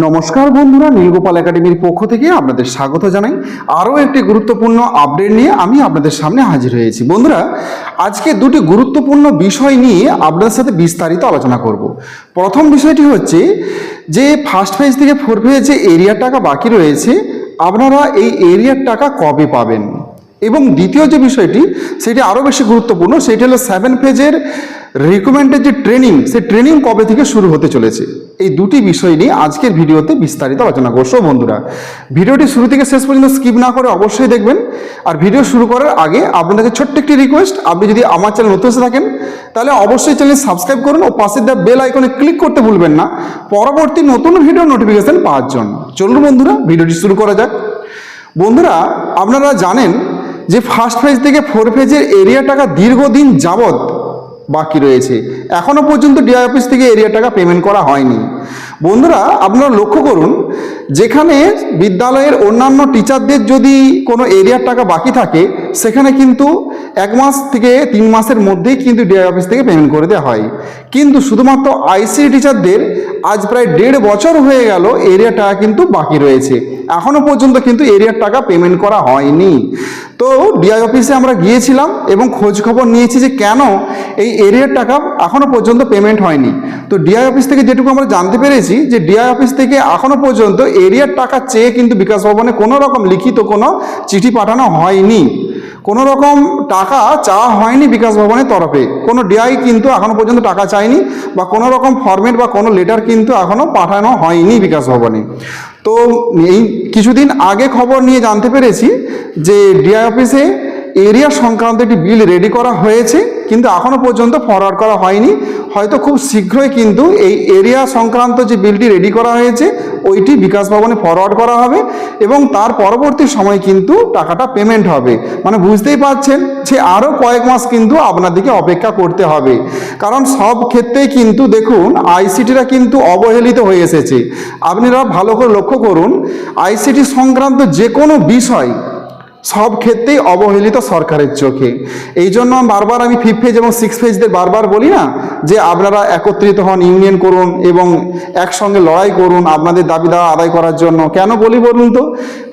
নমস্কার বন্ধুরা নীলগোপাল একাডেমির পক্ষ থেকে আপনাদের স্বাগত জানাই। আরও একটি গুরুত্বপূর্ণ আপডেট নিয়ে আমি আপনাদের সামনে হাজির হয়েছি। বন্ধুরা, আজকে দুটি গুরুত্বপূর্ণ বিষয় নিয়ে আপনাদের সাথে বিস্তারিত আলোচনা করব। প্রথম বিষয়টি হচ্ছে যে ফার্স্ট ফেজ থেকে ফোর ফেজ এরিয়ার টাকা বাকি রয়েছে, আপনারা এই এরিয়ার টাকা কবে পাবেন? এবং দ্বিতীয় যে বিষয়টি, সেটি আরও বেশি গুরুত্বপূর্ণ, সেটি হলো সেভেন ফেজের রিকমেন্ডেড যে ট্রেনিং সে ট্রেনিং কবে থেকে শুরু হতে চলেছে? এই দুটি বিষয় নিয়ে আজকের ভিডিওতে বিস্তারিত আলোচনা করছ বন্ধুরা। ভিডিওটি শুরু থেকে শেষ পর্যন্ত স্কিপ না করে অবশ্যই দেখবেন। আর ভিডিও শুরু করার আগে আপনাদের ছোট্ট একটি রিকোয়েস্ট আপনি যদি আমার চ্যানেল নতুন এসে থাকেন, তাহলে অবশ্যই চ্যানেল সাবস্ক্রাইব করুন ও পাশে দেওয়া বেল আইকনে ক্লিক করতে ভুলবেন না। পরবর্তী নতুন ভিডিও নোটিফিকেশন পাওয়ার জন্য। চলুন বন্ধুরা, ভিডিওটি শুরু করা যাক। বন্ধুরা, আপনারা জানেন যে ফার্স্ট ফেজ থেকে ফোর ফেজের এরিয়া টাকা দীর্ঘদিন যাবৎ বাকি রয়েছে। এখনও পর্যন্ত ডিআই অফিস থেকে এরিয়া টাকা পেমেন্ট করা হয়নি। বন্ধুরা, আপনারা লক্ষ্য করুন, যেখানে বিদ্যালয়ের অন্যান্য টিচারদের যদি কোনো এরিয়ার টাকা বাকি থাকে, সেখানে কিন্তু এক মাস থেকে তিন মাসের মধ্যেই কিন্তু ডিআই অফিস থেকে পেমেন্ট করে দেওয়া হয়। কিন্তু শুধুমাত্র আইসি টিচারদের আজ প্রায় দেড় বছর হয়ে গেল এরিয়া টাকা কিন্তু বাকি রয়েছে। এখনও পর্যন্ত কিন্তু এরিয়ার টাকা পেমেন্ট করা হয়নি। তো ডিআই অফিসে আমরা গিয়েছিলাম এবং খোঁজ খবর নিয়েছি যে কেন এই এরিয়ার টাকা এখনও পর্যন্ত পেমেন্ট হয়নি। তো ডিআই অফিস থেকে যেটুকু আমরা জানতে পেরেছি যে ডিআই অফিস থেকে এখনও পর্যন্ত এরিয়ার টাকা চেয়ে কিন্তু বিকাশ ভবনে কোনো রকম লিখিত কোনো চিঠি পাঠানো হয়নি। কোনো রকম টাকা চাওয়া হয়নি বিকাশ ভবনের তরফে। কোনো ডিআই কিন্তু এখনও পর্যন্ত টাকা চায়নি বা কোনো রকম ফর্মেট বা কোনো লেটার কিন্তু এখনও পাঠানো হয়নি বিকাশ ভবনে। তো এই কিছুদিন আগে খবর নিয়ে জানতে পেরেছি যে ডিআই অফিসে এরিয়া সংক্রান্ত একটি বিল রেডি করা হয়েছে, কিন্তু এখনও পর্যন্ত ফরওয়ার্ড করা হয়নি। হয়তো খুব শীঘ্রই কিন্তু এই এরিয়া সংক্রান্ত যে বিলটি রেডি করা হয়েছে, ওইটি বিকাশ ভবনে ফরওয়ার্ড করা হবে এবং তার পরবর্তী সময় কিন্তু টাকাটা পেমেন্ট হবে। মানে বুঝতেই পারছেন যে আরও কয়েক মাস কিন্তু আপনাদেরকে অপেক্ষা করতে হবে। কারণ সব ক্ষেত্রেই কিন্তু দেখুন আইসিটিরা কিন্তু অবহেলিত হয়ে এসেছে। আপনারা ভালো করে লক্ষ্য করুন আইসিটি সংক্রান্ত যে কোনো বিষয় সব ক্ষেত্রেই অবহেলিত সরকারের চোখে। এই জন্য বারবার আমি ফিফ ফেজ এবং সিক্স ফেজদের বারবার বলি না যে আপনারা একত্রিত হন ইউনিয়ন করুন এবং একসঙ্গে লড়াই করুন আপনাদের দাবি দাওয়া আদায় করার জন্য। কেন বলি বলুন তো?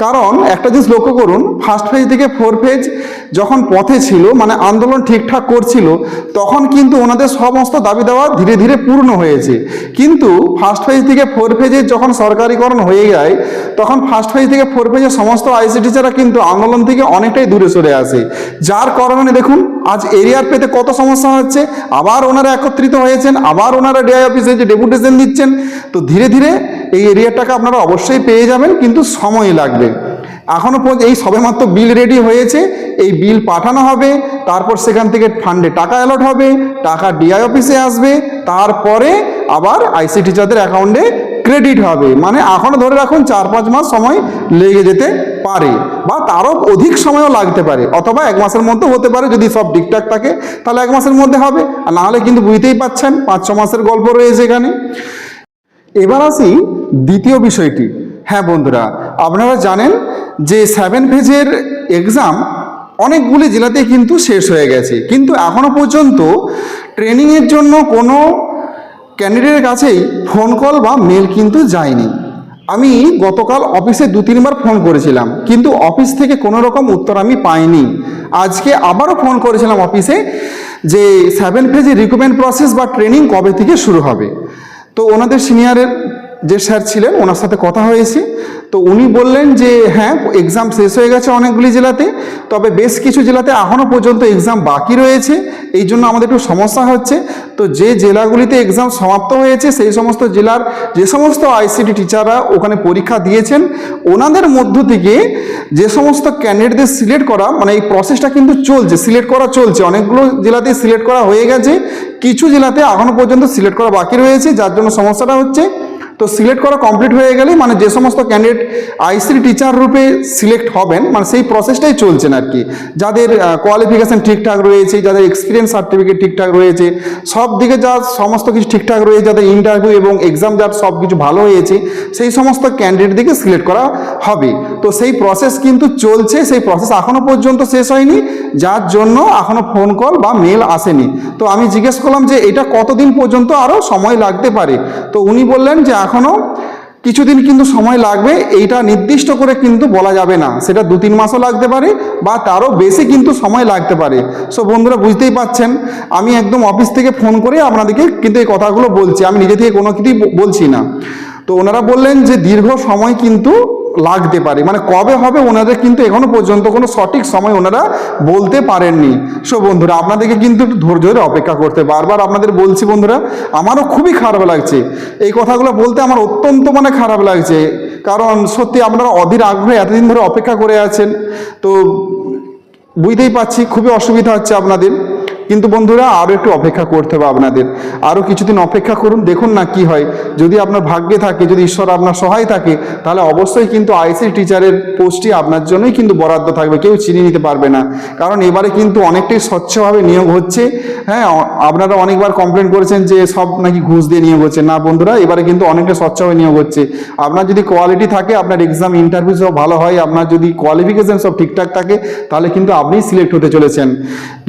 কারণ একটা জিনিস লক্ষ্য করুন ফার্স্ট ফেজ থেকে ফোর ফেজ যখন পথে ছিল মানে আন্দোলন ঠিকঠাক করছিল, তখন কিন্তু ওনাদের সমস্ত দাবি দাওয়া ধীরে ধীরে পূর্ণ হয়েছে। কিন্তু ফার্স্ট ফেজ থেকে ফোর ফেজের যখন সরকারিকরণ হয়ে যায়, তখন ফার্স্ট ফেজ থেকে ফোর ফেজের সমস্ত আইসি কিন্তু আন্দোলন থেকে অনেকটাই দূরে সরে আসে। যার কারণে দেখুন, আজ এরিয়ার পেতে কত সমস্যা হচ্ছে, আবার ওনারা একত্রিত হয়েছেন, আবার ওনারা ডিআই অফিসে যে ডেপুটেশন দিচ্ছেন তো ধীরে ধীরে এই এরিয়াটাকে আপনারা অবশ্যই পেয়ে যাবেন, কিন্তু সময় লাগবে। এখনও পর্যন্ত এই সবেমাত্র বিল রেডি হয়েছে, এই বিল পাঠানো হবে, তারপর সেখান থেকে ফান্ডে টাকা অ্যালট হবে, টাকা ডিআই অফিসে আসবে, তারপরে আবার আইসি টিচারদের অ্যাকাউন্টে ক্রেডিট হবে। মানে এখনও ধরে রাখুন চার পাঁচ মাস সময় লেগে যেতে পারে বা তারও অধিক সময়ও লাগতে পারে অথবা এক মাসের মধ্যে হতে পারে যদি সব ঠিকঠাক থাকে, তাহলে এক মাসের মধ্যে হবে। আর নাহলে কিন্তু বুঝতেই পাচ্ছেন, পাঁচ ছ মাসের গল্প রয়েছে এখানে। এবার আসি দ্বিতীয় বিষয়টি। হ্যাঁ বন্ধুরা, আপনারা জানেন যে সেভেন ফেজের এক্সাম অনেকগুলি জেলাতেই কিন্তু শেষ হয়ে গেছে। কিন্তু এখনও পর্যন্ত ট্রেনিংয়ের জন্য কোনো ক্যান্ডিডেটের কাছেই ফোন কল বা মেল কিন্তু যায়নি। আমি গতকাল অফিসে দু, তিনবার ফোন করেছিলাম, কিন্তু অফিস থেকে কোনো রকম উত্তর আমি পাইনি। আজকে আবারও ফোন করেছিলাম অফিসে যে সেভেন ফেজের রিক্রুটমেন্ট প্রসেস বা ট্রেনিং কবে থেকে শুরু হবে? তো ওনাদের সিনিয়রের যে স্যার ছিলেন, ওনার সাথে কথা হয়েছে। তো উনি বললেন যে হ্যাঁ এক্সাম শেষ হয়ে গেছে অনেকগুলি জেলাতে, তবে বেশ কিছু জেলাতে এখনও পর্যন্ত এক্সাম বাকি রয়েছে। এই জন্য আমাদের একটু সমস্যা হচ্ছে। তো যে জেলাগুলিতে এক্সাম সমাপ্ত হয়েছে, সেই সমস্ত জেলার যে সমস্ত আইসিটি টিচাররা ওখানে পরীক্ষা দিয়েছেন, ওনাদের মধ্য থেকে যে সমস্ত ক্যান্ডিডেটদের সিলেক্ট করা মানে এই প্রসেসটা কিন্তু চলছে সিলেক্ট করা চলছে। অনেকগুলো জেলাতে সিলেক্ট করা হয়ে গেছে, কিছু জেলাতে এখনও পর্যন্ত সিলেক্ট করা বাকি রয়েছে, যার জন্য সমস্যাটা হচ্ছে তো সিলেক্ট করা কমপ্লিট হয়ে গেলে মানে যে সমস্ত ক্যান্ডিডেট আইসি টিচার রূপে সিলেক্ট হবেন মানে সেই প্রসেসটাই চলছেন আর কি। যাদের কোয়ালিফিকেশান ঠিকঠাক রয়েছে, যাদের এক্সপিরিয়েন্স সার্টিফিকেট ঠিকঠাক রয়েছে, সব দিকে যা সমস্ত কিছু ঠিকঠাক রয়েছে, যাদের ইন্টারভিউ এবং এক্সাম যার সব কিছু ভালো হয়েছে, সেই সমস্ত ক্যান্ডিডেট দিকে সিলেক্ট করা হবে। তো সেই প্রসেস কিন্তু চলছে, সেই প্রসেস এখনও পর্যন্ত শেষ হয়নি, যার জন্য এখনও ফোন কল বা মেল আসেনি। তো আমি জিজ্ঞেস করলাম যে এটা কতদিন পর্যন্ত আরও সময় লাগতে পারে? তো উনি বললেন যে এখনও কিছুদিন কিন্তু সময় লাগবে, এইটা নির্দিষ্ট করে কিন্তু বলা যাবে না। সেটা দু তিন মাসও লাগতে পারে বা তারও বেশি কিন্তু সময় লাগতে পারে। সো বন্ধুরা বুঝতেই পাচ্ছেন, আমি একদম অফিস থেকে ফোন করে আপনাদেরকে কিন্তু এই কথাগুলো বলছি। আমি নিজে থেকে কোনো কিছুই বলছি না। তো ওনারা বললেন যে দীর্ঘ সময় কিন্তু লাগতে পারে। মানে কবে হবে ওনাদের কিন্তু এখনও পর্যন্ত কোনো সঠিক সময় ওনারা বলতে পারেননি। সো বন্ধুরা, আপনাদেরকে কিন্তু একটু ধৈর্য ধরে অপেক্ষা করতে বারবার আপনাদের বলছি বন্ধুরা, আমারও খুবই খারাপ লাগছে। এই কথাগুলো বলতে আমার অত্যন্ত মানে খারাপ লাগছে। কারণ সত্যি আপনারা অধীর আগ্রহে এতদিন ধরে অপেক্ষা করে আছেন। তো বুঝতেই পাচ্ছি খুবই অসুবিধা হচ্ছে আপনাদের। কিন্তু বন্ধুরা আরও একটু অপেক্ষা করতে হবে আপনাদের। আরও কিছুদিন অপেক্ষা করুন, দেখুন না কি হয়। যদি আপনার ভাগ্যে থাকে, যদি ঈশ্বর আপনার সহায় থাকে, তাহলে অবশ্যই কিন্তু আইসি টিচারের পোস্টটি আপনার জন্যই কিন্তু বরাদ্দ থাকবে। কেউ চিনিয়ে নিতে পারবে না। কারণ এবারে কিন্তু অনেকটাই স্বচ্ছভাবে নিয়োগ হচ্ছে। হ্যাঁ আপনারা অনেকবার কমপ্লেন করেছেন যে সব নাকি ঘুষ দিয়ে নিয়োগ হচ্ছে। না বন্ধুরা, এবারে কিন্তু অনেকটা স্বচ্ছভাবে নিয়োগ হচ্ছে। আপনার যদি কোয়ালিটি থাকে, আপনার এক্সাম ইন্টারভিউ সব ভালো হয়, আপনার যদি কোয়ালিফিকেশন সব ঠিকঠাক থাকে, তাহলে কিন্তু আপনি সিলেক্ট হতে চলেছেন।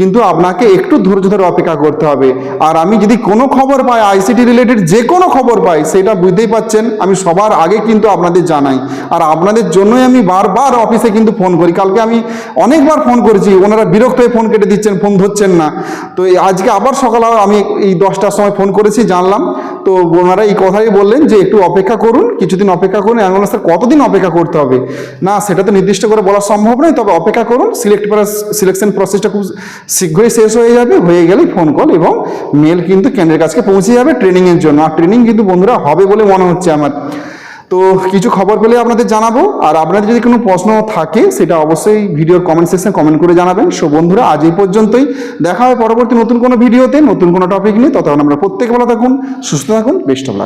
কিন্তু আপনাকে একটু ধৈর্য ধরে অপেক্ষা করতে হবে। আর আমি যদি কোনো খবর পাই আইসিটি রিলেটেড যে কোনো খবর পাই, সেটা বুঝতেই পাচ্ছেন, আমি সবার আগে কিন্তু আপনাদের জানাই। আর আপনাদের জন্যই আমি বারবার অফিসে কিন্তু ফোন করি। কালকে আমি অনেকবার ফোন করেছি, ওনারা বিরক্ত হয়ে ফোন কেটে দিচ্ছেন, ফোন ধরছেন না। তো আজকে আবার সকালে আমি এই দশটার সময় ফোন করেছি, জানলাম। তো ওনারা এই কথাই বললেন যে, একটু অপেক্ষা করুন, কিছুদিন অপেক্ষা করুন স্যার কতদিন অপেক্ষা করতে হবে? না, সেটা তো নির্দিষ্ট করে বলা সম্ভব নয়, তবে অপেক্ষা করুন, সিলেক্ট সিলেকশন প্রসেসটা খুব শীঘ্রই শেষ হয়ে যাবে, হয়ে গেলেই ফোন কল এবং মেল কিন্তু কেন্দ্রের কাছে পৌঁছে যাবে ট্রেনিংয়ের জন্য। আর ট্রেনিং কিন্তু বন্ধুরা হবে বলে মনে হচ্ছে আমার। তো কিছু খবর পেলে আপনাদের জানাব। আর আপনাদের যদি কোনো প্রশ্ন থাকে, সেটা অবশ্যই ভিডিওর কমেন্ট সেকশনে কমেন্ট করে জানাবেন। সো বন্ধুরা, আজ এই পর্যন্তই। দেখা হবে পরবর্তী নতুন কোনো ভিডিওতে, নতুন কোনো টপিক নিয়ে। ততক্ষণ আমরা প্রত্যেকে ভালো থাকুন, সুস্থ থাকুন বেস্ট অফ